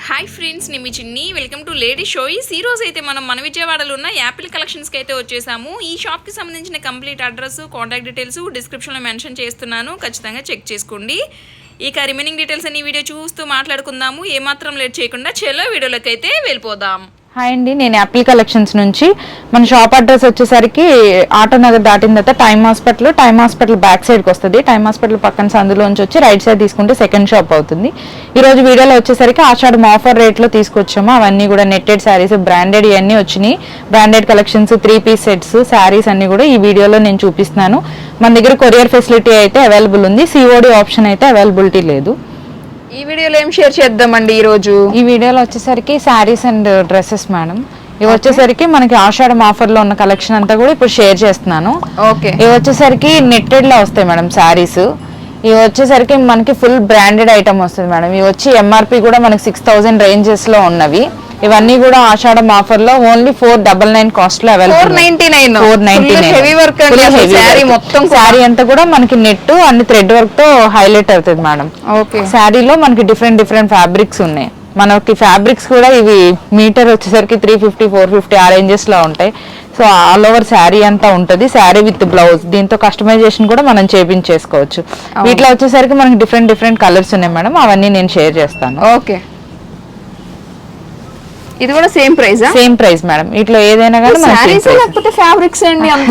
Hi friends నేను మీ చిన్ని. Welcome to lady షోయిస్ ఈ రోజు అయితే మనం మన విజయవాడలో ఉన్న యాపిల్ కలెక్షన్స్కి అయితే వచ్చేసాము. ఈ షాప్కి సంబంధించిన కంప్లీట్ అడ్రస్ కాంటాక్ట్ డీటెయిల్స్ డిస్క్రిప్షన్లో మెన్షన్ చేస్తున్నాను. ఖచ్చితంగా చెక్ చేసుకోండి. ఇక రిమైనింగ్ డీటెయిల్స్ అన్ని వీడియో చూస్తూ మాట్లాడుకుందాము. ఏమాత్రం లేట్ చేయకుండా చెలో వీడియోలోకి అయితే వెళ్ళిపోదాం. హాయ్ అండి నేను యాపిల్ కలెక్షన్స్ నుంచి. మన షాప్ అడ్రస్ వచ్చేసరికి ఆటో నగర్ దాటిన తర్వాత time hospital time hospital back సైడ్కి వస్తుంది. టైమ్ హాస్పిటల్ పక్కన సందులోంచి వచ్చి రైట్ సైడ్ తీసుకుంటే సెకండ్ షాప్ అవుతుంది. ఈ రోజు వీడియోలో వచ్చేసరికి ఆషాఢం ఆఫర్ రేట్లో తీసుకొచ్చాము. అవన్నీ కూడా నెట్టెడ్ శారీస్ బ్రాండెడ్ ఇవన్నీ వచ్చినాయి. Branded collections three piece sets sarees అన్నీ కూడా ఈ వీడియోలో నేను చూపిస్తున్నాను. మన దగ్గర కొరియర్ ఫెసిలిటీ అయితే అవైలబుల్ ఉంది. సిఓడి ఆప్షన్ అయితే అవైలబిలిటీ లేదు. ఈ వీడియోలో ఏం షేర్ చేద్దామండి ఈరోజు? ఈ వీడియోలో వచ్చేసరికి శారీస్ అండ్ డ్రెస్సెస్ మేడం. ఇవి వచ్చేసరికి మనకి ఆషాఢం ఆఫర్లో ఉన్న కలెక్షన్ అంతా కూడా ఇప్పుడు షేర్ చేస్తున్నాను. ఓకే ఇవి వచ్చేసరికి నెట్టెడ్లో వస్తాయి మేడం శారీస్. ఇవి వచ్చేసరికి మనకి ఫుల్ బ్రాండెడ్ ఐటమ్ వస్తుంది మేడం. ఇవి వచ్చి ఎంఆర్పి కూడా మనకి సిక్స్ థౌసండ్ రేంజెస్లో ఉన్నవి. ఇవన్నీ కూడా ఆషాఢం ఆఫర్లో ఓన్లీ ఫోర్ డబల్ నైన్ కాస్ట్లో అవైలబుల్ 499. ఫోర్ నైన్టీ saree మొత్తం. శారీ అంతా కూడా మనకి నెట్ అన్ని థ్రెడ్ వర్క్తో హైలైట్ అవుతుంది మేడం. ఓకే. శారీలో మనకి డిఫరెంట్ డిఫరెంట్ ఫ్యాబ్రిక్స్ ఉన్నాయి. మనకి ఫ్యాబ్రిక్స్ కూడా ఇవి మీటర్ వచ్చేసరికి త్రీ ఫిఫ్టీ ఫోర్ ఫిఫ్టీ ఆ రేంజెస్లో ఉంటాయి. సో ఆల్ ఓవర్ శారీ అంతా ఉంటుంది. శారీ విత్ బ్లౌజ్ దీంతో కస్టమైజేషన్ కూడా మనం చేపించేసుకోవచ్చు. వీటిలో వచ్చేసరికి మనకి డిఫరెంట్ డిఫరెంట్ కలర్స్ ఉన్నాయి మేడం. అవన్నీ నేను షేర్ చేస్తాను. ఓకే. ఇది కూడా same price same price madam వీటిలో ఏదైనా కానీ సారీస్ లేకపోతే ఫ్యాబ్రిక్స్ అండి అంత.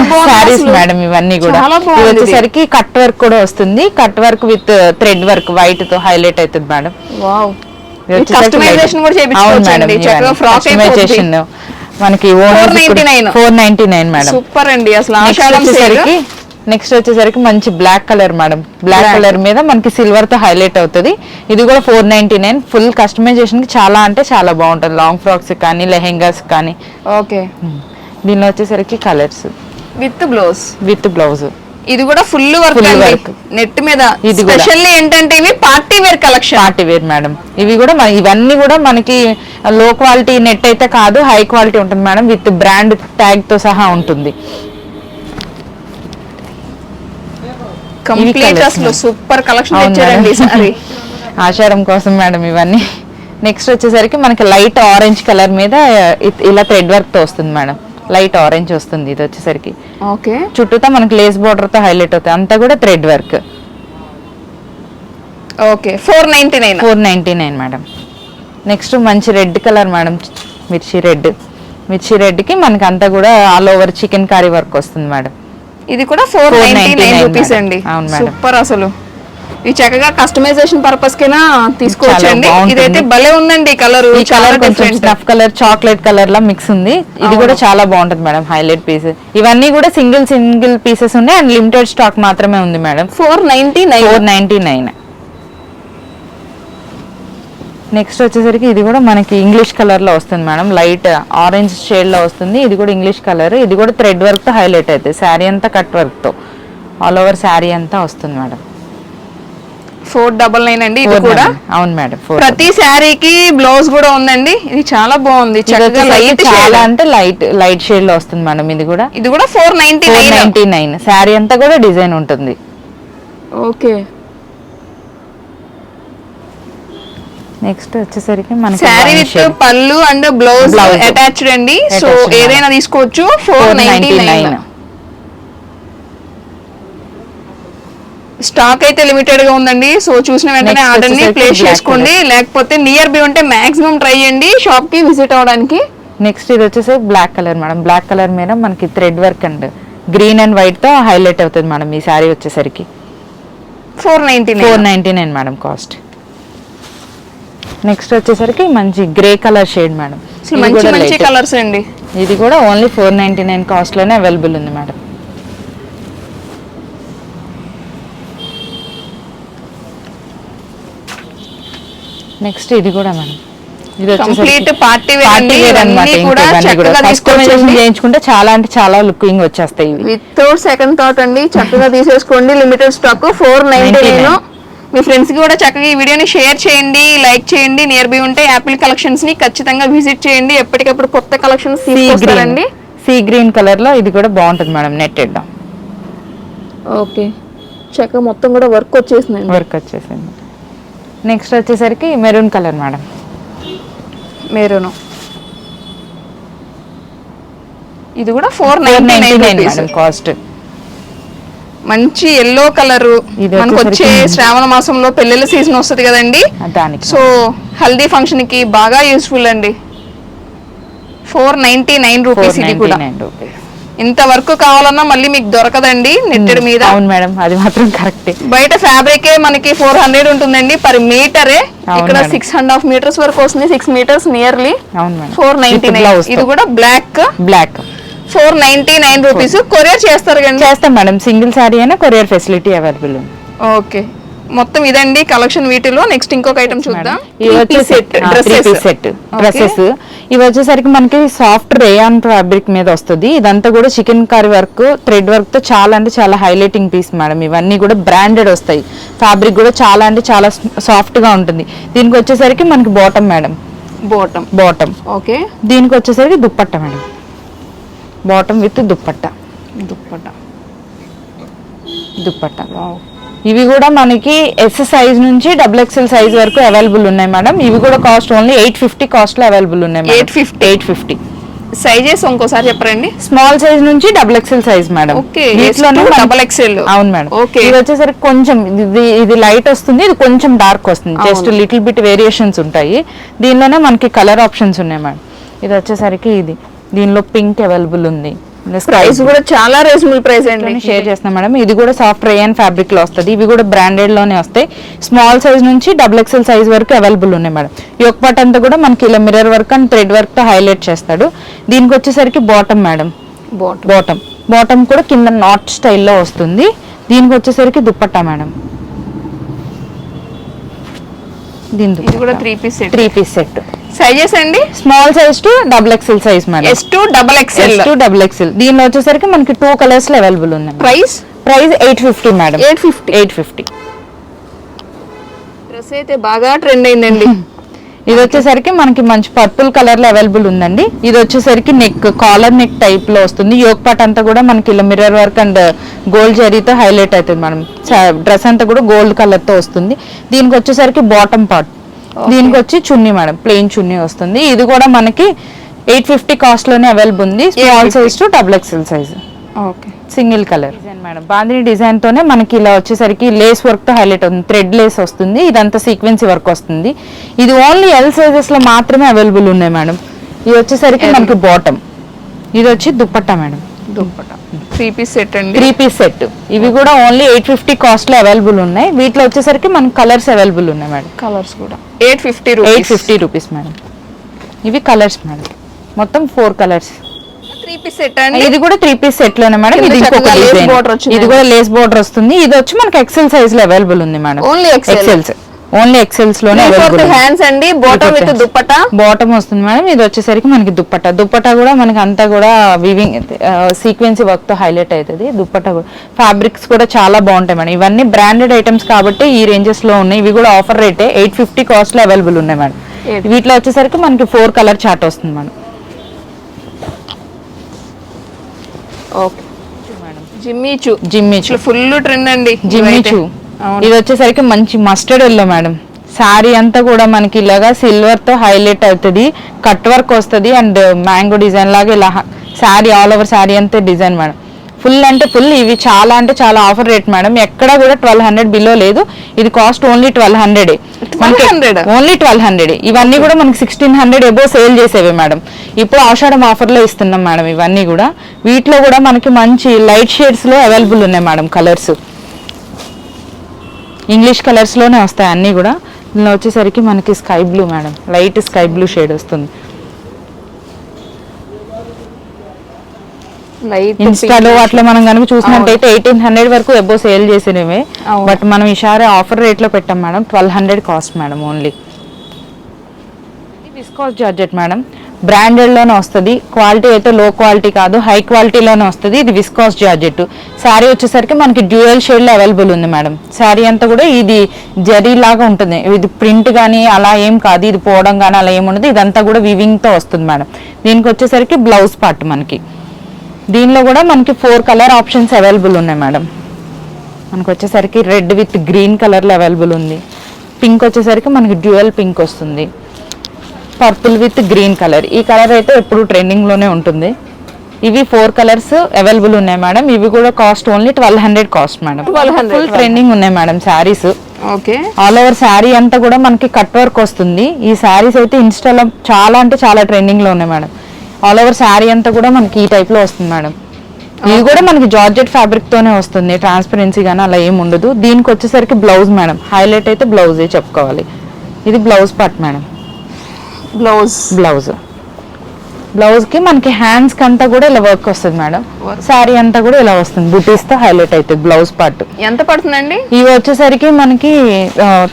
మేడం ఇవన్నీ కూడా. వచ్చేసరికి కట్ వర్క్ కూడా వస్తుంది. Cut work with thread work వైట్తో highlight అవుతుంది మేడం వావ్ కస్టమైజేషన్ కూడా చేయించుకోవచ్చండి చక్కగా ఫ్రాక్ కస్టమైజేషన్ మనకి 499. Four ninety nine madam super అండి. అసలు ఆషాఢం సేల్ నెక్స్ట్ వచ్చేసరికి మంచి black colour madam black. Colour మీద మనకి సిల్వర్తో హైలైట్ అవుతుంది. ఇది కూడా ఫోర్ నైన్టీ నైన్ ఫుల్ కస్టమైజేషన్కి చాలా అంటే చాలా బాగుంటుంది. లాంగ్ ఫ్రాక్స్ కానీ లెహెంగాస్ కానీ. ఓకే. దీనిలో వచ్చేసరికి colours with blouse with blouse ఇది కూడా ఫుల్ వర్క్. నెట్ మీద ఇది. స్పెషల్లీ ఏంటంటే ఇవి party wear collection party wear madam ఇవి కూడా మన ఇవన్నీ కూడా మనకి లో క్వాలిటీ నెట్ అయితే కాదు హై క్వాలిటీ ఉంటుంది మేడం విత్ బ్రాండ్ ట్యాగ్తో సహా ఉంటుంది. కంప్లీట్ అసలు. సూపర్ కలెక్షన్ ఇచ్చారండి మేడం. సారీ. ఆషాఢం కోసం మేడం ఇవన్నీ. నెక్స్ట్ వచ్చేసరికి మనకి లైట్ ఆరెంజ్ కలర్ మీద ఇలా థ్రెడ్ వర్క్తో వస్తుంది మేడం. లైట్ ఆరెంజ్ వస్తుంది ఇది వచ్చేసరికి. ఓకే. చుట్టూతా మనకి లేస్ బార్డర్తో హైలైట్ అవుతుంది అంతా కూడా thread work okay. Four ninety nine four ninety nine madam. Next మంచి రెడ్ కలర్ మేడం. మిర్చి రెడ్ మిర్చి రెడ్కి మనకి అంతా కూడా all over chikankari work వస్తుంది మేడం. ఇది కూడా ఫోర్ నైన్టీ నైన్ 499 రూపీస్. అండి. సూపర్ అసలు. ఇది చక్కగా కస్టమైజేషన్ పర్పస్ కైనా తీసుకోవచ్చండి. ఇదైతే భలే ఉందండి కలర్ ఈ కలర్ కొంచెం స్నఫ్ కలర్ చాక్లెట్ కలర్ లా మిక్స్ ఉంది. ఇది కూడా చాలా బాగుంటుంది మేడం హైలైట్ పీస్ ఇవన్నీ కూడా సింగిల్ సింగిల్ పీసెస్ ఉన్నాయి. అండ్ లిమిటెడ్ స్టాక్ మాత్రమే ఉంది madam four ninety nine four ninety nine next వచ్చేసరికి ఇది కూడా మనకి ఇంగ్లీష్ కలర్లో వస్తుంది మేడం. లైట్ ఆరెంజ్ షేడ్లో వస్తుంది. ఇది కూడా ఇంగ్లీష్ కలర్ ఇది కూడా థ్రెడ్ వర్క్తో హైలైట్ అవుతుంది. శారీ అంతా కట్ వర్క్తో. ఆల్ ఓవర్ శారీ అంతా వస్తుంది మేడం. ఫోర్ డబల్ నైన్ అండి ఇది కూడా. అవును మేడం ప్రతి శారీకి బ్లౌజ్ కూడా ఉందండి. ఇది చాలా బాగుంది. చక్కగా లైట్ చాలా అంటే లైట్ లైట్ షేడ్లో వస్తుంది మేడం ఇది కూడా. ఇది కూడా four ninety four nine ninety nine saree అంతా కూడా డిజైన్ ఉంటుంది. ఓకే నెక్స్ట్ వచ్చేసరికి మనకి saree with. Pallu and blouse. Attached అండి. సో ఏదైనా తీసుకోవచ్చు. Four ninety nine 499. స్టాక్ అయితే లిమిటెడ్గా ఉందండి. సో చూసిన వెంటనే ఆర్డర్ని ప్లేస్ చేసుకోండి. లేకపోతే నియర్ బై ఉంటే మాక్సిమం ట్రై చేయండి. షాప్కి విజిట్ అవడానికి. నెక్స్ట్ ఇది వచ్చేసి black colour madam black colour మీద మనకి thread work and green and వైట్తో highlight అవుతుంది మేడం ఈ శారీ వచ్చేసరికి. Four ninety four nine ninety nine madam cost next వచ్చేసరికి మంచి గ్రే కలర్ షేడ్ మేడం మంచి మంచి. కలర్స్ అండి. ఇది కూడా ఓన్లీ ఫోర్ నైన్టీ నైన్ కాస్ట్లోనే అవైలబుల్ ఉంది మేడం నెక్స్ట్ ఇది కూడా మేడం ఇది వచ్చేసరికి పార్టీ వేర్ చేయించుకుంటే చాలా అంటే చాలా లుకింగ్ వచ్చేస్తాయి వితౌట్ సెకండ్ థాట్ అండి చక్కగా తీసేసుకోండి. Limited stock four ninety nine 99. మీ ఫ్రెండ్స్కి కూడా చక్కగా ఈ వీడియోని షేర్ చేయండి లైక్ చేయండి. నియర్ బై ఉంటే యాపిల్ కలెక్షన్స్ని ఖచ్చితంగా విజిట్ చేయండి. ఎప్పటికప్పుడు కొత్త కలెక్షన్స్ తీసుకొస్తారండి. సీ గ్రీన్ కలర్లో ఇది కూడా బాగుంటుంది మేడం నెట్టెడ్ ఓకే చక్కగా మొత్తం కూడా వర్క్ వచ్చేసిందండి. వర్క్ వచ్చేసింది. నెక్స్ట్ వచ్చేసరికి మెరూన్ కలర్ మేడం. మెరూన్ ఇది కూడా ఫోర్ నైన్ కాస్ట్ మంచి ఎల్లో కలర్ మనకు వచ్చే శ్రావణ మాసంలో పెళ్ళిళ్ళ సీజన్ వస్తుంది కదండి. సో హల్దీ ఫంక్షన్కి బాగా యూస్ఫుల్ అండి. ఫోర్ నైన్టీ నైన్ రూపీస్ ఇది కూడా. ఇంత వర్క్ కావాలన్నా మళ్ళీ మీకు దొరకదండి నెట్టెడ్ మీద. అవును మేడం అది మాత్రం కరెక్టే బయట ఫ్యాబ్రిక్ మనకి ఫోర్ హండ్రెడ్ ఉంటుందండి పర్ మీటరే ఇక్కడ. సిక్స్ అండ్ హాఫ్ మీటర్స్ వరకు వస్తుంది six metres nearly four ninety nine ఇది. కూడా black black four ninety nine rupees. Courier చేస్తారు కండి చేస్తాం మేడం. సింగిల్ సారీ అయినా కొరియర్ ఫెసిలిటీ అవైలబుల్ ఉంది. ఓకే. మొత్తం ఇదండి కలెక్షన్ వీటిలో. నెక్స్ట్ ఇంకొక ఐటమ్ చూద్దాం. ఇవి వచ్చేసి సెట్ డ్రెస్సెస్ ఇవి వచ్చేసరికి మనకి సాఫ్ట్ రేయాన్ ఫ్యాబ్రిక్ మీద వస్తుంది. ఇదంతా కూడా చికెన్ కర్రీ వర్క్ థ్రెడ్ వర్క్తో చాలా అంటే చాలా హైలైటింగ్ పీస్ మేడం. ఇవన్నీ కూడా బ్రాండెడ్ వస్తాయి. ఫ్యాబ్రిక్ కూడా చాలా అంటే చాలా సాఫ్ట్గా ఉంటుంది. దీనికి వచ్చేసరికి మనకి bottom madam. Bottom bottom okay దీనికి వచ్చేసరికి dupatta madam. Bottom with dupatta. Dupatta dupatta. ఇవి కూడా మనకి ఎస్ సైజ్ నుంచి డబుల్ ఎక్స్ఎల్ సైజ్ వరకు అవైలబుల్ ఉన్నాయి మేడం ఇవి కూడా కాస్ట్ ఓన్లీ ఎయిట్ ఫిఫ్టీ కాస్ట్లో అవైలబుల్ ఉన్నాయి 850. ఎయిట్ ఫిఫ్టీ సైజెస్ ఇంకోసారి చెప్పరండి. స్మాల్ సైజ్ నుంచి double XL size madam okay వీటిలోనే డబల్ ఎక్స్ఎల్ అవును మేడం ఓకే ఇది వచ్చేసరికి కొంచెం ఇది ఇది లైట్ వస్తుంది ఇది కొంచెం డార్క్ వస్తుంది. జస్ట్. లిటిల్ బిట్ వేరియేషన్స్ ఉంటాయి. దీనిలోనే మనకి కలర్ ఆప్షన్స్ ఉన్నాయి మేడం ఇది వచ్చేసరికి ఇది. దీనిలో పింక్ అవైలబుల్ ఉంది. ప్రైస్ కూడా చాలా రీజనబుల్ ప్రైస్ అండి. షేర్ చేస్తున్నాం మేడం. ఇది కూడా సాఫ్ట్ రేయన్ ఫ్యాబ్రిక్లో వస్తుంది. ఇవి కూడా బ్రాండెడ్లోనే వస్తాయి. స్మాల్ సైజ్ నుంచి డబుల్ ఎక్స్ఎల్ సైజ్ వరకు అవైలబుల్ ఉన్నాయి మేడం. ఈ ఒక్క పార్ట్ అంతా కూడా మనకి ఇలా మిర్రర్ వర్క్ అండ్ థ్రెడ్ వర్క్తో హైలైట్ చేస్తాడు. దీనికి వచ్చేసరికి bottom madam. Bottom. Bottom. Bottom కూడా కింద నాట్ స్టైల్లో వస్తుంది. దీనికి వచ్చేసరికి దుప్పట్టా మేడం. దీని ఇది కూడా three piece set three piece set sizes అండి? Small size to double XL size madam S to double XL to double XL దీనిలో వచ్చేసరికి మనకి టూ కలర్స్లో అవైలబుల్ ఉన్నాయి price price eight fifty madam eight fifty eight fifty dress అయితే బాగా trend అయిందండి. ఇది వచ్చేసరికి మనకి మంచి పర్పుల్ కలర్లో అవైలబుల్ ఉందండి. ఇది వచ్చేసరికి నెక్ కాలర్ నెక్ టైప్లో వస్తుంది. యోగ్ పాట్ అంతా కూడా మనకి ఇలా మిర్రర్ వర్క్ అండ్ గోల్డ్ జరీతో హైలైట్ అవుతుంది మనం డ్రెస్ అంతా కూడా గోల్డ్ కలర్తో వస్తుంది. దీనికి వచ్చేసరికి బాటమ్ పార్ట్. దీనికి వచ్చి చున్నీ మేడం ప్లెయిన్ చున్నీ వస్తుంది. ఇది కూడా మనకి ఎయిట్ ఫిఫ్టీ కాస్ట్లోనే అవైలబుల్ ఉంది. Small size to double XL size. Okay. Single colour. Design madam. Bandhani design తోనే మనకి ఇలా వచ్చేసరికి లేస్ వర్క్తో హైలైట్ అవుతుంది. థ్రెడ్ లేస్ వస్తుంది. ఇదంతా సీక్వెన్సీ వర్క్ వస్తుంది. ఇది ఓన్లీ ఎల్ సైజెస్లో మాత్రమే అవైలబుల్ ఉన్నాయి మేడం. ఇది వచ్చేసరికి మనకి బాటమ్. ఇది వచ్చి dupatta madam. Dupatta three piece set అండి. త్రీ పీస్ సెట్ ఇవి కూడా ఓన్లీ ఎయిట్ ఫిఫ్టీ కాస్ట్లో అవైలబుల్ ఉన్నాయి. వీటిలో వచ్చేసరికి మనకి కలర్స్ అవైలబుల్ ఉన్నాయి మేడం. కలర్స్ కూడా. Eight fifty eight rupees fifty rupees madam. ఇవి కలర్స్ మేడం. మొత్తం four colours three piece set అండి. ఇది కూడా త్రీ పీస్ సెట్లోనే మేడం ఇది ఇంకొక border వచ్చింది. ఇది కూడా లేస్ బోర్డర్ వస్తుంది. ఇది వచ్చి మనకి ఎక్సెల్ సైజ్లో అవైలబుల్ ఉంది మేడం XL. ఎక్సెల్స్ ఓన్లీ ఎక్సెల్స్లోనే హ్యాండ్స్ అండి. బాటమ్ విత్ దుప్పట బాటమ్ వస్తుంది మేడం ఇది వచ్చేసరికి మనకి దుప్పట్టా. దుప్పట్టా కూడా మనకి అంతా కూడా వివింగ్ సీక్వెన్సీ వర్క్తో హైలైట్ అవుతుంది. దుప్పట్టా కూడా. ఫ్యాబ్రిక్స్ కూడా చాలా బాగుంటాయి మేడం ఇవన్నీ బ్రాండెడ్ ఐటమ్స్ కాబట్టి ఈ రేంజెస్లో ఉన్నాయి. ఇవి కూడా ఆఫర్ రేటే ఎయిట్ ఫిఫ్టీ కాస్ట్లో అవైలబుల్ ఉన్నాయి మేడం. వీటిలో వచ్చేసరికి మనకి ఫోర్ కలర్ చార్ట్ వస్తుంది madam okay. Jimmy Choo Jimmy అసలు ఫుల్ ట్రెండ్ అండి జిమ్మి ఇవైతే. చూ అవును. ఇది వచ్చేసరికి మంచి మస్టర్డ్ ఎల్లో మేడం. శారీ అంతా కూడా మనకి ఇలాగా సిల్వర్తో హైలైట్ అవుతుంది. కట్ వర్క్ వస్తుంది. అండ్ మ్యాంగో డిజైన్ లాగా ఇలా శారీ ఆల్ ఓవర్ శారీ అంతా డిజైన్ మేడం. ఫుల్ అంటే ఫుల్ ఇవి చాలా అంటే చాలా ఆఫర్ రేట్ మేడం ఎక్కడ కూడా ట్వెల్వ్ హండ్రెడ్ బిలో లేదు. ఇది cost only twelve hundred 1200? Only twelve hundred ఇవన్నీ కూడా మనకి సిక్స్టీన్ హండ్రెడ్ ఎబో సేల్ చేసేవి మేడం ఇప్పుడు ఆషాఢం ఆఫర్లో ఇస్తున్నాం మేడం ఇవన్నీ కూడా. వీటిలో కూడా మనకి మంచి లైట్ షేడ్స్లో అవైలబుల్ ఉన్నాయి మేడం కలర్స్ ఇంగ్లీష్ కలర్స్లోనే వస్తాయి అన్నీ కూడా. వచ్చేసరికి మనకి sky blue madam light sky blue shade వస్తుంది లైట్ ఇన్స్టాలో అట్లా మనం కనుక చూసినట్టయితే ఎయిటీన్ హండ్రెడ్ వరకు ఎబో సేల్ చేసినవే. బట్ మనం ఈసారి ఆఫర్ రేట్లో పెట్టాం madam twelve hundred cost madam only viscose georgette madam. బ్రాండెడ్లోనే వస్తుంది. క్వాలిటీ అయితే లో క్వాలిటీ కాదు హై క్వాలిటీలోనే వస్తుంది. ఇది విస్కాస్ జార్జెట్ శారీ వచ్చేసరికి మనకి డ్యూయల్ షేడ్లో అవైలబుల్ ఉంది మేడం. శారీ అంతా కూడా ఇది జరీ లాగా ఉంటుంది. ఇది ప్రింట్ కానీ అలా ఏం కాదు. ఇది పోవడం కానీ అలా ఏమి ఉండదు. ఇదంతా కూడా వివింగ్తో వస్తుంది మేడం. దీనికి వచ్చేసరికి బ్లౌజ్ పార్ట్ మనకి. దీనిలో కూడా మనకి ఫోర్ కలర్ ఆప్షన్స్ అవైలబుల్ ఉన్నాయి మేడం మనకు వచ్చేసరికి రెడ్ విత్ గ్రీన్ కలర్లో అవైలబుల్ ఉంది. పింక్ వచ్చేసరికి మనకి డ్యూయల్ పింక్ వస్తుంది. పర్పుల్ విత్ గ్రీన్ కలర్ ఈ కలర్ అయితే ఎప్పుడు ట్రెండింగ్లోనే ఉంటుంది. ఇవి ఫోర్ కలర్స్ అవైలబుల్ ఉన్నాయి మేడం ఇవి కూడా cost only twelve hundred cost madam 1200. Full trending ఉన్నాయి madam sarees okay all over saree అంతా కూడా మనకి కట్ వర్క్ వస్తుంది. ఈ శారీస్ అయితే ఇన్స్టాలో చాలా అంటే చాలా ట్రెండింగ్లో ఉన్నాయి మేడం ఆల్ ఓవర్ శారీ అంతా కూడా మనకి ఈ టైప్లో వస్తుంది మేడం. ఇది కూడా మనకి జార్జెట్ ఫ్యాబ్రిక్ తోనే వస్తుంది. ట్రాన్స్పరెన్సీ కానీ అలా ఏం ఉండదు. దీనికి వచ్చేసరికి బ్లౌజ్ మేడం. హైలైట్ అయితే బ్లౌజే చెప్పుకోవాలి. ఇది blouse part madam. Blouse blouse బ్లౌజ్కి మనకి హ్యాండ్స్కి అంతా కూడా ఇలా వర్క్ వస్తుంది మేడం. శారీ అంతా కూడా ఇలా వస్తుంది. బుటీస్తో హైలైట్ అవుతుంది బ్లౌజ్ పార్ట్ ఎంత పడుతుందండి? ఇవి వచ్చేసరికి మనకి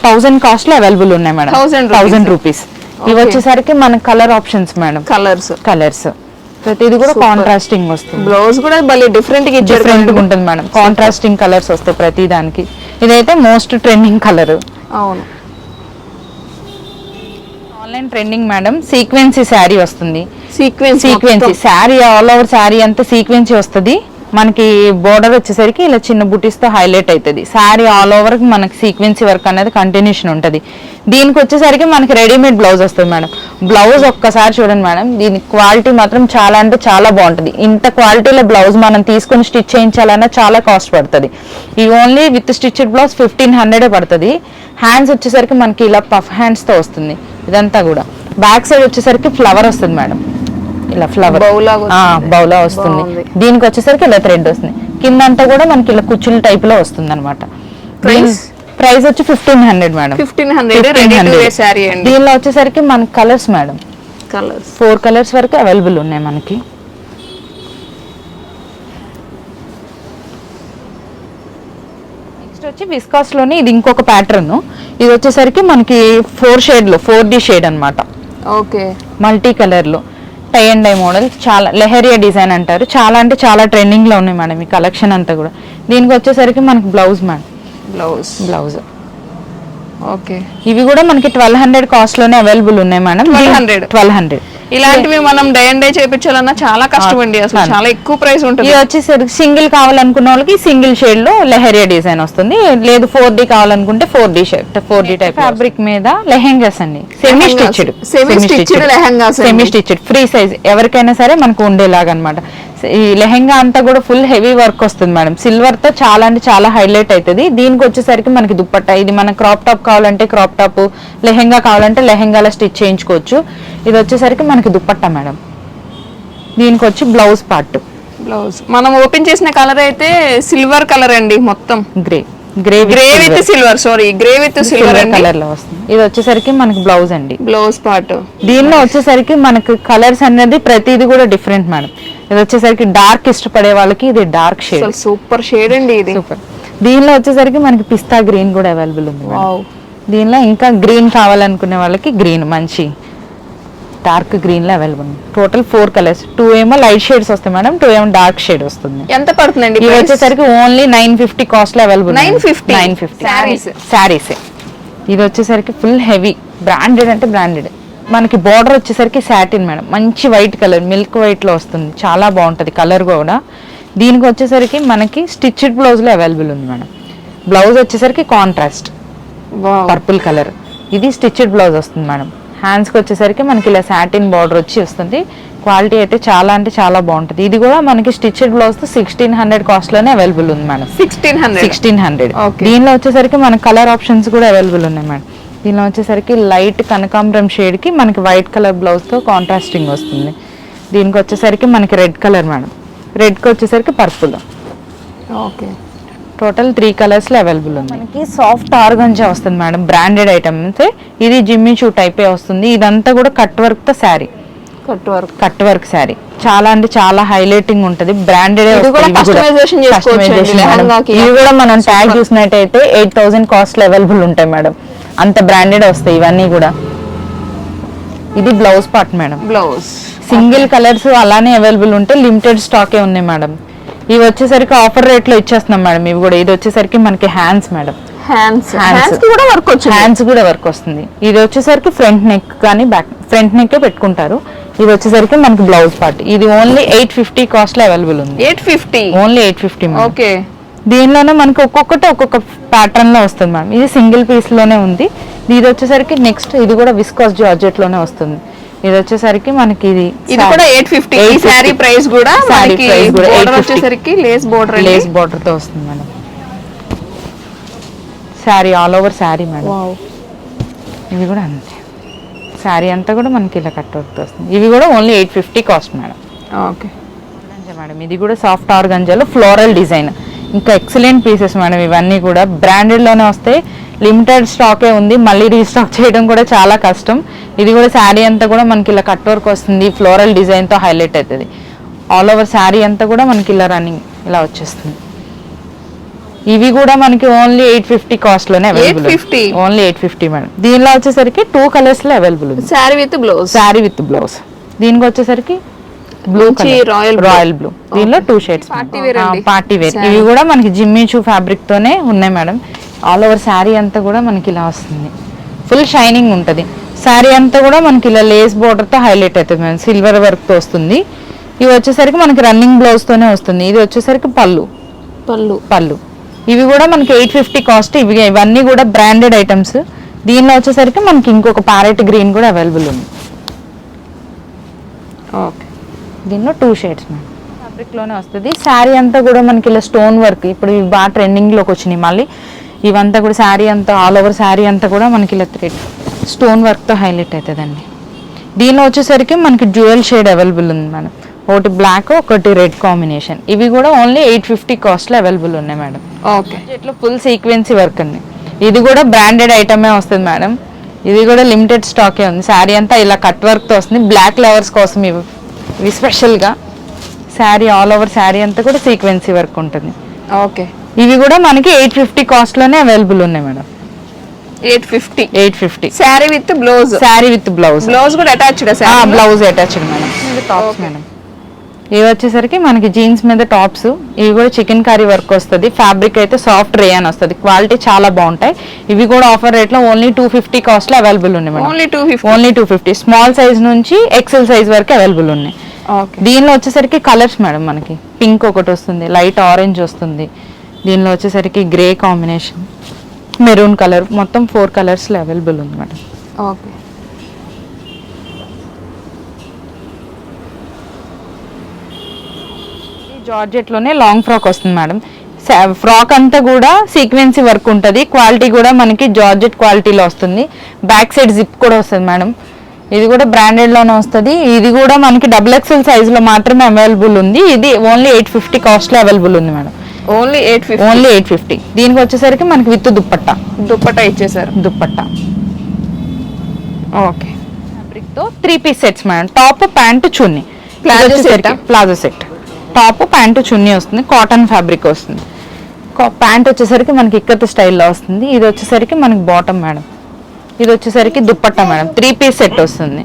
థౌసండ్ కాస్ట్లో అవైలబుల్ ఉన్నాయి మేడం. 1000 rupees. థౌసండ్ రూపీస్ ఇవి. వచ్చేసరికి మన colour options madam colours colours ప్రతిది కూడా. కాంట్రాస్టింగ్ వస్తుంది. బ్లౌజ్ కూడా భలే డిఫరెంట్ డిఫరెంట్. ఉంటుంది మేడం కాంట్రాస్టింగ్ కలర్స్ వస్తాయి ప్రతి దానికి. ఇదైతే మోస్ట్ ట్రెండింగ్ కలర్ అవును. Online trending madam sequence sari వస్తుంది. Sequence sequence sari all over sari అంతా సీక్వెన్సీ వస్తుంది. మనకి బోర్డర్ వచ్చేసరికి ఇలా చిన్న బుటీస్తో హైలైట్ అవుతుంది. శారీ ఆల్ ఓవర్ మనకి సీక్వెన్సీ వర్క్ అనేది కంటిన్యూషన్ ఉంటుంది. దీనికి వచ్చేసరికి మనకి రెడీమేడ్ బ్లౌజ్ వస్తుంది మేడం. బ్లౌజ్ ఒక్కసారి చూడండి మేడం. దీని క్వాలిటీ మాత్రం చాలా అంటే చాలా బాగుంటుంది. ఇంత క్వాలిటీలో బ్లౌజ్ మనం తీసుకొని స్టిచ్ చేయించాలన్నా చాలా కాస్ట్ పడుతుంది. ఈ only with stitched blouse fifteen హండ్రెడే పడుతుంది. హ్యాండ్స్ వచ్చేసరికి మనకి ఇలా పఫ్ హ్యాండ్స్తో వస్తుంది. ఇదంతా కూడా. బ్యాక్ సైడ్ వచ్చేసరికి ఫ్లవర్ వస్తుంది మేడం. ఇలా ఫ్లవర్. బౌలా వస్తుంది. దీనికి వచ్చేసరికి ఇలా థ్రెడ్ వస్తుంది. కింద అంతా కూడా మనకి ఇలా కుచ్చుల టైప్లో వస్తుంది అనమాట? ప్రైస్ వచ్చి fifteen hundred madam fifteen hundred దీనిలో వచ్చేసరికి మనకి colours madam colours four colours వరకు అవైలబుల్ ఉన్నాయి మనకి. నెక్స్ట్ వచ్చి విస్కాస్లోని ఇది ఇంకొక ప్యాటర్న్ ఇది వచ్చేసరికి మనకి ఫోర్ షేడ్లో ఫోర్ డి షేడ్ అన్నమాట. ఓకే. మల్టీ కలర్లో. టై అండ్ డై మోడల్ చాలా లెహరియా డిజైన్ అంటారు. చాలా అంటే చాలా ట్రెండింగ్లో ఉన్నాయి మేడం ఈ కలెక్షన్ అంతా కూడా. దీనికి వచ్చేసరికి మనకి blouse madam blouse blouse okay ఇవి కూడా మనకి ట్వెల్వ్ హండ్రెడ్ కాస్ట్లోనే అవైలబుల్ ఉన్నాయి మేడం 1200. ట్వెల్వ్ హండ్రెడ్ ఇలాంటివి మనం డే అండ్ డే చేయించాలన్నా చాలా కష్టం అండి. అసలు. చాలా. ఎక్కువ ప్రైస్ ఉంటుంది. ఇది వచ్చేసరికి సింగిల్ కావాలనుకున్న వాళ్ళకి సింగిల్ షేడ్లో లెహరియా డిజైన్ వస్తుంది. లేదు ఫోర్ డి కావాలనుకుంటే four D shirt four D type fabric మీద? లెహెంగాస్ అండి. సెమీ. Stitched stitched. Lehengas అండి. సెమీ స్టిచ్డ్ ఫ్రీ సైజ్ ఎవరికైనా సరే మనకు ఉండేలాగా అనమాట ఈ లెహెంగా అంతా కూడా ఫుల్ హెవీ వర్క్ వస్తుంది మేడం. సిల్వర్తో చాలా అంటే చాలా హైలైట్ అవుతుంది దీనికి వచ్చేసరికి మనకి దుప్పట్టా ఇది మన క్రాప్ టాప్ కావాలంటే క్రాప్ టాప్ లెహెంగా కావాలంటే లెహెంగాలో స్టిచ్ చేయించుకోవచ్చు. ఇది వచ్చేసరికి మనకి దుప్పట్టా మేడం. దీనికి వచ్చి బ్లౌజ్ పార్ట్ బ్లౌజ్ మనం ఓపెన్ చేసిన కలర్ అయితే సిల్వర్ కలర్ అండి మొత్తం. Grey grey grey with silver sorry grey with silver కలర్లో వస్తుంది. ఇది వచ్చేసరికి మనకి బ్లౌజ్ అండి. బ్లౌజ్ పార్ట్ దీనిలో వచ్చేసరికి మనకి కలర్స్ అనేది ప్రతిది కూడా డిఫరెంట్ మేడం. ఇది వచ్చేసరికి డార్క్ ఇష్టపడే వాళ్ళకి ఇది డార్క్ షేడ్. సూపర్ షేడ్ అండి ఇది. సూపర్. దీనిలో వచ్చేసరికి మనకి పిస్తా గ్రీన్ కూడా అవైలబుల్ ఉంది దీనిలో ఇంకా గ్రీన్ కావాలనుకునే వాళ్ళకి గ్రీన్ మంచి డార్క్ గ్రీన్లో అవైలబుల్ ఉంది. Total four colours. టూ ఏమో లైట్ షేడ్స్ వస్తాయి మేడం టూ ఏమో డార్క్ షేడ్ వస్తుంది. ఎంత పడుతుందండి ఇవి price? వచ్చేసరికి ఓన్లీ నైన్ ఫిఫ్టీ కాస్ట్లో available 950? Nine fifty. Sarees. Sarees ఇది వచ్చేసరికి ఫుల్ హెవీ. బ్రాండెడ్ అంటే బ్రాండెడ్. మనకి బార్డర్ వచ్చేసరికి సాటిన్ మేడం మంచి వైట్ కలర్ మిల్క్ వైట్లో వస్తుంది. చాలా బాగుంటది కలర్ కూడా. దీనికి వచ్చేసరికి మనకి స్టిచ్డ్ బ్లౌజ్లో అవైలబుల్ ఉంది మేడం బ్లౌజ్ వచ్చేసరికి కాంట్రాస్ట్ పర్పుల్ కలర్ ఇది స్టిచ్డ్ బ్లౌజ్ వస్తుంది మేడం హ్యాండ్స్కి వచ్చేసరికి మనకి ఇలా సాటిన్ బార్డర్ వచ్చి వస్తుంది. క్వాలిటీ అయితే చాలా అంటే చాలా బాగుంటుంది. ఇది కూడా మనకి స్టిచ్డ్ బ్లౌజ్తో సిక్స్టీన్ హండ్రెడ్ కాస్ట్లోనే అవైలబుల్ ఉంది madam sixteen hundred sixteen hundred. దీనిలో వచ్చేసరికి మన కలర్ ఆప్షన్స్ కూడా అవైలబుల్ ఉన్నాయి మేడం దీనిలో వచ్చేసరికి లైట్ కనకాంబరం షేడ్కి మనకి వైట్ కలర్ బ్లౌజ్తో కాంట్రాస్టింగ్ వస్తుంది. దీనికి వచ్చేసరికి మనకి రెడ్ కలర్ మేడం. రెడ్కి వచ్చేసరికి పర్పుల్ ఓకే. టోటల్ త్రీ కలర్స్లో అవైలబుల్ ఉంది. మనకి సాఫ్ట్ ఆర్గంజా వస్తుంది మేడం బ్రాండెడ్ ఐటమ్ అయితే ఇది జిమ్మి చూ టైపే వస్తుంది. ఇదంతా కూడా కట్ వర్క్తో saree cut work cut work saree చాలా అంటే చాలా హైలైటింగ్ ఉంటది. బ్రాండెడ్ ఇది కూడా మనం ట్యాగ్ చూసినట్టయితే ఎయిట్ థౌసండ్ కాస్ట్ అవైలబుల్ ఉంటాయి మేడం. అంత బ్రాండెడ్ వస్తాయి ఇవన్నీ కూడా. ఇది blouse part madam blouse single colours అలానే అవైలబుల్ ఉంటే లిమిటెడ్ స్టాకే ఉన్నాయి మేడం ఇవి వచ్చేసరికి ఆఫర్ రేట్లో ఇచ్చేస్తున్నాం మేడం ఇవి కూడా. ఇది వచ్చేసరికి మనకి హ్యాండ్స్ మేడం హ్యాండ్స్ కూడా వర్క్ వచ్చింది. హ్యాండ్స్ కూడా వర్క్ వస్తుంది. ఇది వచ్చేసరికి ఫ్రంట్ నెక్ కానీ బ్యాక్ ఫ్రంట్ నెక్ పెట్టుకుంటారు. ఇది వచ్చేసరికి మనకి బ్లౌజ్ పార్ట్ ఇది ఓన్లీ ఎయిట్ ఫిఫ్టీ కాస్ట్లో అవైలబుల్ ఉంది. Eight fifty only eight fifty okay దీనిలోనే మనకి ఒక్కొక్కటి ఒక్కొక్క ప్యాటర్న్లో వస్తుంది మ్యామ్. ఇది సింగిల్ పీస్లోనే ఉంది. ఇది వచ్చేసరికి నెక్స్ట్ ఇది కూడా విస్కాస్ జార్జెట్లోనే వస్తుంది. ఇది వచ్చేసరికి మనకి ఇది ఇది కూడా ఎయిట్ ఫిఫ్టీ. ఈ 850. శారీ ప్రైస్ కూడా బోర్డర్ 850. వచ్చేసరికి లేస్ బోర్డర్ లేస్ బార్డర్తో వస్తుంది madam saree all over saree madam ఇవి కూడా అంతే. శారీ అంతా కూడా మనకి ఇలా కట్ వర్క్తో వస్తుంది. ఇవి కూడా only eight fifty cost madam okay. Madam ఇది కూడా సాఫ్ట్ ఆర్గంజాలో ఫ్లోరల్ డిజైన్. ఇంకా ఎక్సలెంట్ పీసెస్ మేడం ఇవన్నీ కూడా బ్రాండెడ్లోనే వస్తాయి. లిమిటెడ్ స్టాకే ఉంది. మళ్ళీ రీస్టాక్ చేయడం కూడా చాలా కష్టం. ఇది కూడా శారీ అంతా కూడా మనకి ఇలా కట్ వర్క్ వస్తుంది. ఫ్లోరల్ డిజైన్తో హైలైట్ అవుతుంది. ఆల్ ఓవర్ శారీ అంతా కూడా మనకి ఇలా రన్నింగ్ ఇలా వచ్చేస్తుంది. ఇవి కూడా మనకి only eight fifty కాస్ట్లోనే available 850? Only eight fifty madam దీనిలో వచ్చేసరికి టూ కలర్స్లో అవైలబుల్ ఉంది. Saree with blouse saree with blouse దీనికి వచ్చేసరికి బ్లూ. రాయల్ బ్లూ దీనిలో టూ షేడ్స్. Party wear. ఇవి కూడా మనకి జిమ్మిచూ ఫ్యాబ్రిక్ తోనే ఉన్నాయి మేడం ఆల్ ఓవర్ శారీ అంతా కూడా మనకి ఇలా వస్తుంది. ఫుల్ షైనింగ్ ఉంటుంది. శారీ అంతా కూడా మనకి ఇలా లేస్ బోర్డర్తో హైలైట్ అవుతుంది మేడం సిల్వర్ వర్క్తో వస్తుంది. ఇవి వచ్చేసరికి మనకి రన్నింగ్ బ్లౌజ్ తోనే వస్తుంది. ఇది వచ్చేసరికి పళ్ళు. పళ్ళు. పళ్ళు. ఇవి కూడా మనకి ఎయిట్ ఫిఫ్టీ కాస్ట్ ఇవి ఇవన్నీ కూడా బ్రాండెడ్ ఐటమ్స్ దీనిలో వచ్చేసరికి మనకి ఇంకొక ప్యారెట్ గ్రీన్ కూడా అవైలబుల్ ఉంది. ఓకే దీనిలో టూ షేడ్స్ మ్యామ్ ఫ్యాబ్రిక్లోనే వస్తుంది. శారీ అంతా కూడా మనకి ఇలా స్టోన్ వర్క్ ఇప్పుడు ఇవి బాగా ట్రెండింగ్లోకి వచ్చినాయి మళ్ళీ. ఇవంతా కూడా శారీ అంతా ఆల్ ఓవర్ శారీ అంతా కూడా మనకి ఇలా థ్రెడ్ స్టోన్ వర్క్తో హైలైట్ అవుతుందండి దీనిలో వచ్చేసరికి మనకి డ్యూయల్ షేడ్ అవైలబుల్ ఉంది మేడం ఒకటి బ్లాక్ ఒకటి రెడ్ కాంబినేషన్ ఇవి కూడా ఓన్లీ ఎయిట్ ఫిఫ్టీ కాస్ట్లో అవైలబుల్ ఉన్నాయి మేడం ఓకే ఇట్లా ఫుల్ సీక్వెన్సీ వర్క్ అండి ఇది కూడా బ్రాండెడ్ ఐటమే వస్తుంది మేడం ఇది కూడా లిమిటెడ్ స్టాకే ఉంది. శారీ అంతా ఇలా కట్ వర్క్తో వస్తుంది. బ్లాక్ లవర్స్ కోసం ఇవి ఇవి స్పెషల్గా శారీ ఆల్ ఓవర్ శారీ అంతా కూడా సీక్వెన్సీ వర్క్ ఉంటుంది. ఓకే. ఇవి కూడా మనకి ఎయిట్ ఫిఫ్టీ కాస్ట్లోనే అవైలబుల్ ఉన్నాయి madam. Eight fifty. Eight fifty. Saree with blouse. Saree with blouse. Blouse కూడా attached blouse attached madam. Tops madam. ఇవి వచ్చేసరికి మనకి జీన్స్ మీద టాప్స్ ఇవి కూడా చికెన్ కర్రీ వర్క్ వస్తుంది. ఫ్యాబ్రిక్ అయితే సాఫ్ట్ రేయన్ వస్తుంది. క్వాలిటీ చాలా బాగుంటాయి. ఇవి కూడా ఆఫర్ రేట్లో ఓన్లీ టూ ఫిఫ్టీ కాస్ట్లో అవైలబుల్ ఉన్నాయి madam. Only two fifty only two fifty small size నుంచి ఎక్సెల్ సైజ్ వరకు అవైలబుల్ ఉన్నాయి. దీనిలో వచ్చేసరికి కలర్స్ మేడం మనకి. పింక్ ఒకటి వస్తుంది లైట్ ఆరెంజ్ వస్తుంది. దీనిలో వచ్చేసరికి గ్రే కాంబినేషన్ మెరూన్ కలర్ మొత్తం ఫోర్ కలర్స్లో అవైలబుల్ ఉంది మేడం. ఓకే జార్జెట్లోనే లాంగ్ ఫ్రాక్ వస్తుంది మేడం. ఫ్రాక్ అంతా కూడా సీక్వెన్సీ వర్క్ ఉంటుంది. క్వాలిటీ కూడా మనకి జార్జెట్ క్వాలిటీలో వస్తుంది. బ్యాక్ సైడ్ జిప్ కూడా వస్తుంది మేడం. ఇది కూడా బ్రాండెడ్లోనే వస్తుంది. ఇది కూడా మనకి డబుల్ ఎక్స్ఎల్ సైజ్లో మాత్రమే అవైలబుల్ ఉంది. ఇది ఓన్లీ ఎయిట్ ఫిఫ్టీ కాస్ట్లో అవైలబుల్ ఉంది madam only eight fifty only eight fifty దీనికి వచ్చేసరికి మనకి విత్ దుప్పట్టా. దుప్పటా ఇచ్చేసారు. Dupatta. Okay. ఫ్యాబ్రిక్తో three piece sets madam top pant chunni. set ఆ? Palazzo set top pant chunni వస్తుంది. కాటన్ ఫ్యాబ్రిక్ వస్తుంది. ప్యాంట్ వచ్చేసరికి మనకి ఇక్కత్ స్టైల్లో వస్తుంది. ఇది వచ్చేసరికి మనకి బాటమ్ మేడం ఇది వచ్చేసరికి dupatta madam. Three piece set వస్తుంది.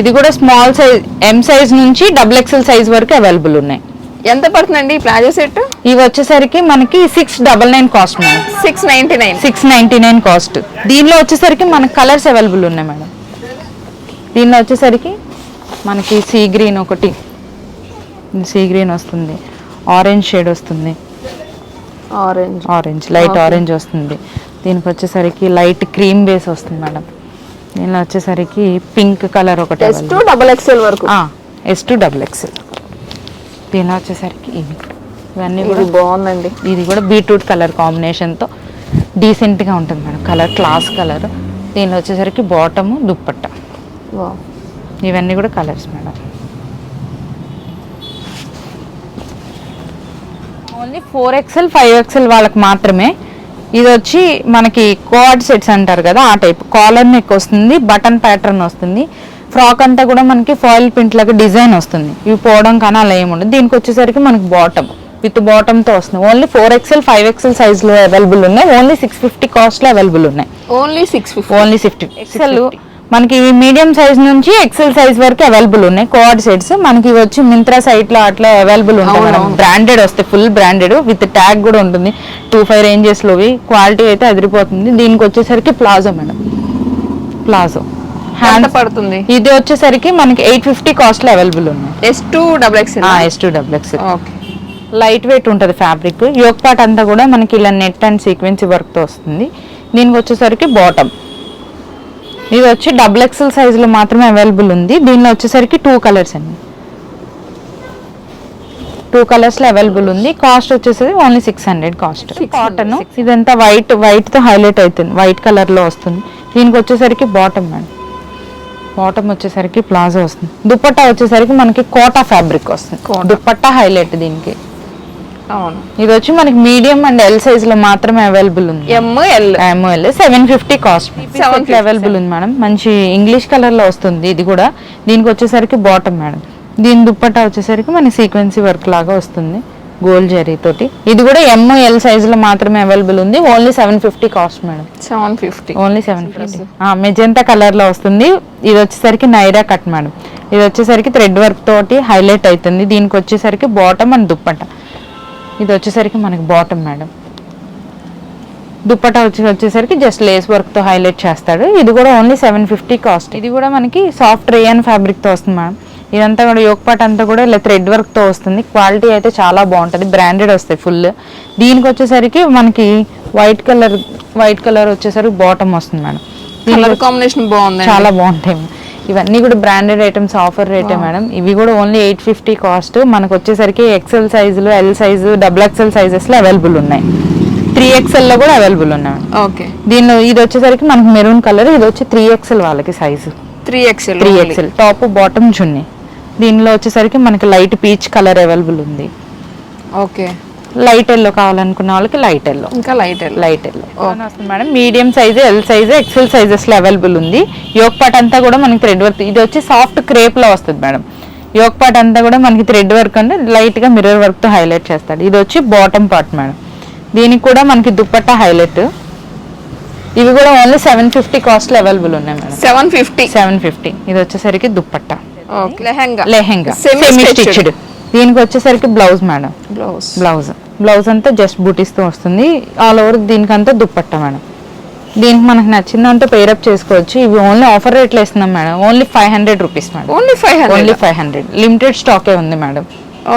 ఇది కూడా స్మాల్ సైజ్ ఎం సైజ్ నుంచి డబుల్ ఎక్స్ఎల్ సైజ్ వరకు అవైలబుల్ ఉన్నాయి. ఎంత పడుతుందండి ఈ ప్లాజో సెట్? ఇవి వచ్చేసరికి మనకి six double nine cost madam. Six ninety nine six ninety nine cost దీనిలో వచ్చేసరికి మనకి కలర్స్ అవైలబుల్ ఉన్నాయి మేడం. దీనిలో వచ్చేసరికి మనకి సీ గ్రీన్ ఒకటి. సీ గ్రీన్ వస్తుంది. ఆరెంజ్ షేడ్ వస్తుంది. ఆరెంజ్ ఆరెంజ్ లైట్ ఆరెంజ్ వస్తుంది. దీనికి వచ్చేసరికి లైట్ క్రీమ్ బేస్ వస్తుంది మేడం. దీనిలో వచ్చేసరికి పింక్ కలర్ ఒకటి ఎస్ టు డబల్ ఎక్స్ఎల్ వరకు. ఎస్ టు డబుల్ ఎక్స్ఎల్ దీనిలో వచ్చేసరికి ఇవి. ఇవన్నీ కూడా బాగుందండి. ఇది కూడా బీట్రూట్ కలర్ కాంబినేషన్తో డీసెంట్గా ఉంటుంది మేడం. Colour class colour. దీనిలో వచ్చేసరికి బాటము దుప్పట్ట. ఇవన్నీ కూడా colours madam. Only four XL five XL వాళ్ళకి మాత్రమే ఇది వచ్చి మనకి కోఆర్డ్ సెట్స్ అంటారు కదా ఆ టైప్ కాలర్ నెక్ వస్తుంది బటన్ ప్యాటర్న్ వస్తుంది. ఫ్రాక్ అంతా కూడా మనకి ఫాయిల్ ప్రింట్ లాగా డిజైన్ వస్తుంది. ఇవి పోవడం కానీ అలా ఏముండదు దీనికి వచ్చేసరికి మనకి బాటమ్ విత్ బాటమ్తో వస్తుంది. Only four XL five XL సైజ్లో అవైలబుల్ ఉన్నాయి. ఓన్లీ సిక్స్ ఫిఫ్టీ కాస్ట్లో అవైలబుల్ ఉన్నాయి. Only six only fifty XL మనకి మీడియం సైజ్ నుంచి ఎక్సెల్ సైజ్ వరకు అవైలబుల్ ఉన్నాయి. కోఆర్డ్ సెట్స్ మనకి ఇవి వచ్చి మింత్రా సైట్లో అట్లా అవైలబుల్ ఉంటాయి. బ్రాండెడ్ వస్తాయి ఫుల్ బ్రాండెడ్ విత్ ట్యాగ్ కూడా ఉంటుంది. టూ ఫైవ్ రేంజెస్ లోవి క్వాలిటీ అయితే అదిరిపోతుంది. దీనికి వచ్చేసరికి ప్లాజో మేడం. ప్లాజో హ్యాండ్ పడుతుంది? ఇది వచ్చేసరికి మనకి ఎయిట్ ఫిఫ్టీ కాస్ట్లో అవైలబుల్ ఉన్నాయి S to double XL S to double X okay. Light weight ఉంటుంది ఫ్యాబ్రిక్ యోక్ పార్ట్ అంతా కూడా మనకి ఇలా నెట్ అండ్ సీక్వెన్సీ వర్క్తో వస్తుంది. దీనికి వచ్చేసరికి బాటమ్ ఇది వచ్చి డబుల్ ఎక్సెల్ సైజ్లో మాత్రమే అవైలబుల్ ఉంది. దీనిలో వచ్చేసరికి టూ కలర్స్ అండి. టూ కలర్స్లో అవైలబుల్ ఉంది. కాస్ట్ వచ్చేసరికి only six hundred cost cotton ఇదంతా వైట్ వైట్తో హైలైట్ అవుతుంది. వైట్ కలర్లో వస్తుంది. దీనికి వచ్చేసరికి బాటమ్ మేడం బాటమ్ వచ్చేసరికి ప్లాజో వస్తుంది. దుపట్టా వచ్చేసరికి మనకి కోటా ఫ్యాబ్రిక్ వస్తుంది. కోటా. దుపట్టా హైలైట్ దీనికి. అవును. ఇది వచ్చి మనకి మీడియం అండ్ ఎల్ సైజ్లో మాత్రమే అవైలబుల్ ఉంది. M L M L seven fifty cost 750 available ఉంది మేడం మంచి ఇంగ్లీష్ కలర్లో వస్తుంది ఇది కూడా. దీనికి వచ్చేసరికి బాటమ్ మేడం దీని దుప్పట్టా వచ్చేసరికి మన సీక్వెన్సీ వర్క్ లాగా వస్తుంది. గోల్డ్ జరీ తోటి. ఇది కూడా ఎమ్ ఎల్ సైజ్లో మాత్రమే అవైలబుల్ ఉంది. Only seven fifty cost madam seven fifty only seven fifty magenta కలర్లో వస్తుంది. ఇది వచ్చేసరికి నైరా కట్ మేడం ఇది వచ్చేసరికి థ్రెడ్ వర్క్ తోటి హైలైట్ అవుతుంది. దీనికి వచ్చేసరికి బాటమ్ అండ్ దుప్పట్టా ఇది వచ్చేసరికి మనకి బాటమ్ మేడం. దుప్పట్టా వచ్చి వచ్చేసరికి జస్ట్ లేస్ వర్క్తో హైలైట్ చేస్తాడు. ఇది కూడా ఓన్లీ సెవెన్ ఫిఫ్టీ కాస్ట్ ఇది కూడా మనకి సాఫ్ట్ రేయన్ ఫ్యాబ్రిక్తో వస్తుంది మేడం. ఇదంతా కూడా యోక్ పాట్ అంతా కూడా ఇలా థ్రెడ్ వర్క్తో వస్తుంది. క్వాలిటీ అయితే చాలా బాగుంటది. బ్రాండెడ్ వస్తాయి ఫుల్ దీనికి వచ్చేసరికి మనకి వైట్ కలర్ వైట్ కలర్ వచ్చేసరికి బాటమ్ వస్తుంది మేడం. కలర్ కాంబినేషన్ బాగుంది చాలా బాగుంటాయి. ఇవన్నీ కూడా బ్రాండెడ్ ఐటమ్స్ ఆఫర్ రేటే మేడం. ఇవి కూడా ఓన్లీ ఎయిట్ ఫిఫ్టీ కాస్ట్ మనకు వచ్చేసరికి ఎక్సెల్ సైజులు ఎల్ సైజు డబుల్ ఎక్సెల్ సైజెస్లో అవైలబుల్ ఉన్నాయి. త్రీ ఎక్సెల్లో కూడా అవైలబుల్ ఉన్నాయి. ఓకే దీనిలో ఇది వచ్చేసరికి మనకి మెరూన్ కలర్ ఇది వచ్చి త్రీ ఎక్సెల్ వాళ్ళకి size three XL three XL top bottom chunni. దీనిలో వచ్చేసరికి మనకి లైట్ పీచ్ కలర్ అవైలబుల్ ఉంది. ఓకే లైట్ ఎల్లో కావాలనుకున్న వాళ్ళకి లైట్ ఎల్లో. ఇంకా లైట్ ఎల్ లైట్ ఎల్లో. వస్తుంది madam medium size L size XL సైజెస్లో available ఉంది. యోక్ పాట్ అంతా కూడా మనకి థ్రెడ్ వర్క్ ఇది వచ్చి సాఫ్ట్ క్రేప్లో వస్తుంది మేడం. యోక్ పాట్ అంతా కూడా మనకి థ్రెడ్ వర్క్ అంటే లైట్గా మిర్రర్ వర్క్తో హైలైట్ చేస్తాడు. ఇది వచ్చి బాటమ్ పార్ట్ మేడం. దీనికి కూడా మనకి దుప్పట్టా హైలైట్ ఇవి కూడా ఓన్లీ సెవెన్ ఫిఫ్టీ కాస్ట్లో అవైలబుల్ ఉన్నాయి madam. Seven fifty seven fifty ఇది వచ్చేసరికి dupatta. Okay. Lehenga. Lehenga. Semi. Stitched దీనికి వచ్చేసరికి blouse madam. Blouse. Blouse. Blouse అంతా జస్ట్ బూటీస్తో వస్తుంది. ఆల్ ఓవర్ దీనికంతా దుప్పట్ట మేడం. దీనికి మనకు నచ్చిందంతా పేరప్ చేసుకోవచ్చు. ఇవి ఓన్లీ ఆఫర్ రేట్లో ఇస్తున్నాం madam. Only five hundred rupees madam. Only five only five hundred limited స్టాకే ఉంది మేడం.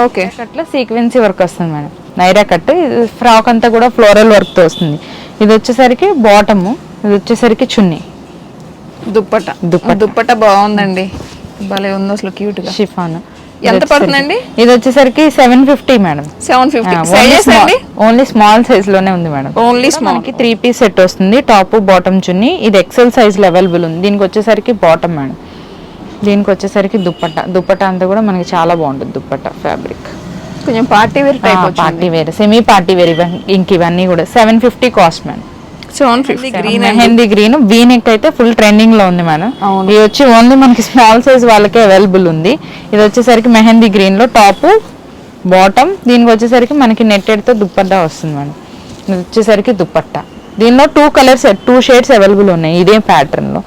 ఓకే. కట్లో సీక్వెన్సీ వర్క్ వస్తుంది మేడం. నైరా కట్ ఫ్రాక్ అంతా కూడా ఫ్లోరల్ వర్క్తో వస్తుంది. ఇది వచ్చేసరికి బాటము ఇది వచ్చేసరికి చున్నీ. దుప్పట దుప్పట. దుప్పట బాగుందండి. భలే ఉంది అసలు క్యూట్గా. షిఫాన్. ఎంత పడుతుందండి? ఇది వచ్చేసరికి seven fifty madam seven fifty only small సైజ్లోనే ఉంది మేడం ఓన్లీ స్మాల్ మనకి త్రీ పీస్ సెట్ వస్తుంది టాప్ బాటమ్ చున్ని. ఇది ఎక్సెల్ సైజ్లో అవైలబుల్ ఉంది. దీనికి వచ్చేసరికి బాటమ్ మేడం దీనికి వచ్చేసరికి దుప్పట్ట దుప్పట్ట అంతా కూడా మనకి చాలా బాగుంటుంది దుప్పట్ట ఫ్యాబ్రిక్ కొంచెం పార్టీ వేర్ టైప్ వచ్చింది. Party wear semi party wear ఇంక ఇవన్నీ కూడా. Seven fifty cost madam fifty green అండి. మెహందీ గ్రీన్ వీ నెక్ అయితే ఫుల్ ట్రెండింగ్లో ఉంది మేడం. ఇది వచ్చి ఓన్లీ మనకి స్మాల్ సైజ్ వాళ్ళకే అవైలబుల్ ఉంది. ఇది వచ్చేసరికి మెహందీ గ్రీన్లో టాప్ బాటమ్ దీనికి వచ్చేసరికి మనకి నెట్టెడ్తో దుప్పట్టా వస్తుంది మేడం ఇది వచ్చేసరికి దుప్పట్టా. దీనిలో two colours two shades available ఉన్నాయి ఇదే ప్యాటర్న్లో.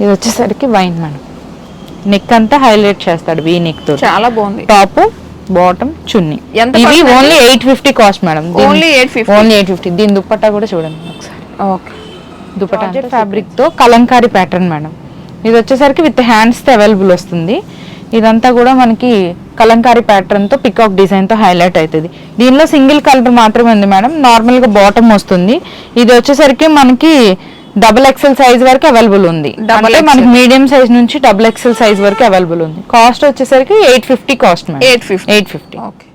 ఇది వచ్చేసరికి వైన్ మేడం నెక్ అంతా హైలైట్ చేస్తాడు వీ నెక్తో చాలా బాగుంది. Top bottom chunni. ఎంత? Only eight fifty cost madam Only 850. Only eight fifty దీని దుప్పట్టా కూడా చూడండి ఒకసారి. ఓకే. దుపట్టా ఫ్యాబ్రిక్తో కలంకారీ ప్యాటర్న్ మేడం ఇది వచ్చేసరికి విత్ హ్యాండ్స్తో అవైలబుల్ వస్తుంది. ఇదంతా కూడా మనకి కలంకారీ ప్యాటర్న్తో పికాక్ డిజైన్తో హైలైట్ అవుతుంది. దీనిలో సింగిల్ కలర్ మాత్రమే ఉంది మేడం నార్మల్గా బాటమ్ వస్తుంది. ఇది వచ్చేసరికి మనకి డబుల్ ఎక్సెల్ సైజ్ వరకు అవైలబుల్ ఉంది. అంటే మనకి. మీడియం సైజ్ నుంచి డబుల్ ఎక్సెల్ సైజ్ వరకు అవైలబుల్ ఉంది. కాస్ట్ వచ్చేసరికి eight fifty cost eight fifty eight fifty okay